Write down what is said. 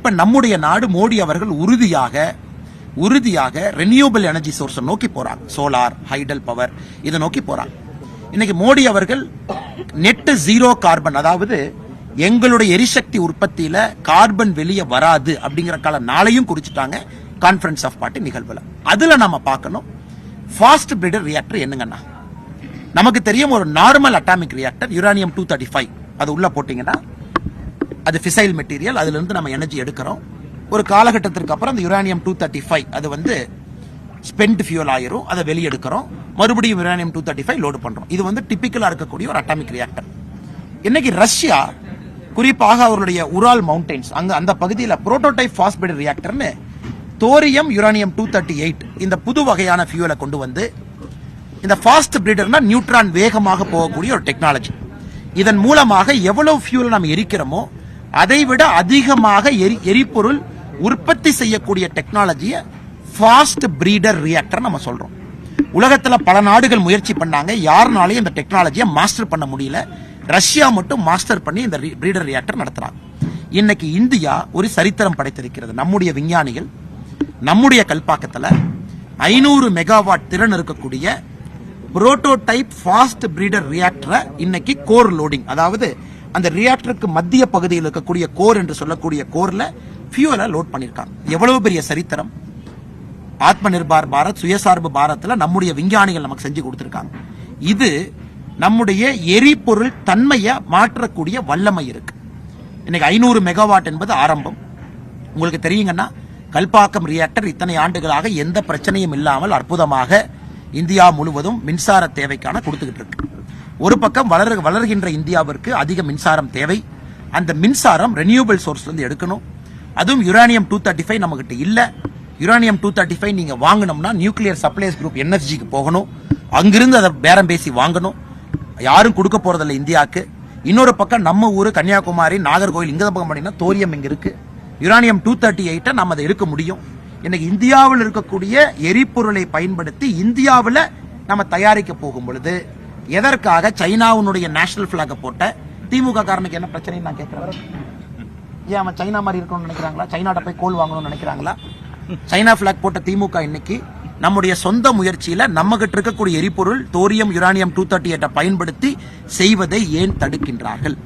இப்ப நம்முடைய நாடு மோடி அவர்கள் உறுதியாக உறுதியாக ரெனியூபிள் எனர்ஜி சோர்ஸ் நோக்கி போறாங்க சோலார் ஹைடல் பவர் இதை நோக்கி போறாங்க இன்னைக்கு மோடி அவர்கள் நெட் ஜீரோ கார்பன் அதாவது எங்களுடைய எரிசக்தி உற்பத்தியில கார்பன் வெளியே வராது அப்படிங்கிற கால நாளையும் குறிச்சிட்டாங்க கான்ஃபரன்ஸ் ஆஃப் பார்ட்டி நிகழ்வுல. அதுல நாம பார்க்கணும் ஃபாஸ்ட் பிரிடர் ரியாக்டர் என்னங்கண்ணா நமக்கு தெரியும் ஒரு normal atomic reactor uranium two thirty five அது உள்ள போட்டீங்கன்னா அது ஃபிசைல் மெட்டீரியல் அதுலேருந்து நம்ம எனர்ஜி எடுக்கிறோம். ஒரு காலகட்டத்திற்கு அப்புறம் அந்த யுரானியம் டூ தேர்ட்டி ஃபைவ் அது வந்து ஸ்பெண்ட் ஃபியூல் ஆயிரும். அதை வெளியெடுக்கிறோம். மறுபடியும் uranium two thirty five load பண்ணுறோம் இது வந்து டிப்பிக்கலாக இருக்கக்கூடிய ஒரு அட்டாமிக் ரியாக்டர் இன்னைக்கு ரஷ்யா குறிப்பாக அவருடைய உரால் மவுண்டைன்ஸ் அங்கே அந்த பகுதியில் prototype phosphate ரியாக்டர்னு thorium uranium two thirty eight இந்த புது வகையான ஃபியூலை கொண்டு வந்து இந்த ஃபாஸ்ட் பிரீடர்னா நியூட்ரான் வேகமாக போகக்கூடிய ஒரு டெக்னாலஜி இதன் மூலமாக எவ்வளவு ஃபியூல் நம்ம எரிக்கிறோமோ அதை விட அதிகமாக எரி எரிபொருள் உற்பத்தி செய்யக்கூடிய டெக்னாலஜியை ஃபாஸ்ட் பிரீடர் ரியாக்டர் நம்ம சொல்றோம். உலகத்தில் பல நாடுகள் முயற்சி பண்ணாங்க. யாருனாலையும் இந்த டெக்னாலஜியை மாஸ்டர் பண்ண முடியல. ரஷ்யா மட்டும் மாஸ்டர் பண்ணி இந்த பிரீடர் ரியாக்டர் நடத்துறாங்க. இன்னைக்கு இந்தியா ஒரு சரித்திரம் படைத்திருக்கிறது. நம்முடைய விஞ்ஞானிகள் நம்முடைய கல்பாக்கத்தில் ஐநூறு மெகாவாட் திறன் இருக்கக்கூடிய புரோட்டோடைப் ஃபாஸ்ட் பிரீடர் ரியாக்டரை இன்னைக்கு கோர் லோடிங் அதாவது அந்த ரியாக்டருக்கு மத்திய பகுதியில் இருக்கக்கூடிய கோர் என்று சொல்லக்கூடிய கோர்ல ஃபியூவலை லோட் பண்ணியிருக்காங்க எவ்வளவு பெரிய சரித்திரம்? ஆத்ம நிர்பார் பாரத் சுயசார்பு பாரத்தில் நம்முடைய விஞ்ஞானிகள் நமக்கு செஞ்சு கொடுத்துருக்காங்க. இது நம்முடைய எரிபொருள் தன்மையை மாற்றக்கூடிய வல்லமை இருக்கு. இன்னைக்கு ஐநூறு மெகாவாட் என்பது ஆரம்பம். உங்களுக்கு தெரியுங்கன்னா கல்பாக்கம் ரியாக்டர் இத்தனை ஆண்டுகளாக எந்த பிரச்சனையும் இல்லாமல் அற்புதமாக இந்தியா முழுவதும் மின்சார தேவைக்கான கொடுத்துக்கிட்டு இருக்கு. ஒரு பக்கம் வளர வளர்கின்ற இந்தியாவிற்கு அதிக மின்சாரம் தேவை. அந்த மின்சாரம் ரெனியூபிள் சோர்ஸ்லேருந்து எடுக்கணும். அதுவும் யுரானியம் டூ தேர்ட்டி ஃபைவ் நம்மகிட்ட இல்ல. யுரானியம் டூ தேர்ட்டி ஃபைவ் நீங்க வாங்கணும்னா நியூக்ளியர் சப்ளைஸ் குரூப் என்எஸ்ஜிக்கு போகணும். அங்கிருந்து அதை பேரம் பேசி வாங்கணும். யாரும் கொடுக்க போகிறதில்ல இந்தியாவுக்கு. இன்னொரு பக்கம் நம்ம ஊர் கன்னியாகுமரி நாகர்கோவில் இங்கே பக்கம் பண்ணீங்கன்னா தோரியம் இங்க இருக்கு. யுரானியம் டூ தேர்ட்டி எயிட்டை நம்ம அதை எடுக்க முடியும். இன்னைக்கு இந்தியாவில் இருக்கக்கூடிய எரிபொருளை பயன்படுத்தி இந்தியாவில் நம்ம தயாரிக்க போகும் பொழுது எதற்காக சைனாவுடைய நேஷனல் பிளாக போட்ட? திமுக காரனுக்கு என்ன பிரச்சனை நான் கேட்கிறேன். ஏன் அவன் சைனா மாதிரி இருக்கணும்னு நினைக்கிறாங்களா? சைனாட்ட போய் கோல் வாங்கணும்னு நினைக்கிறாங்களா? சைனா பிளாக் போட்ட திமுக இன்னைக்கு நம்முடைய சொந்த முயற்சியில நம்ம கிட்ட இருக்கக்கூடிய எரிபொருள் தோரியம் யுரானியம் டூ தேர்ட்டி பயன்படுத்தி செய்வதை ஏன் தடுக்கின்றார்கள்?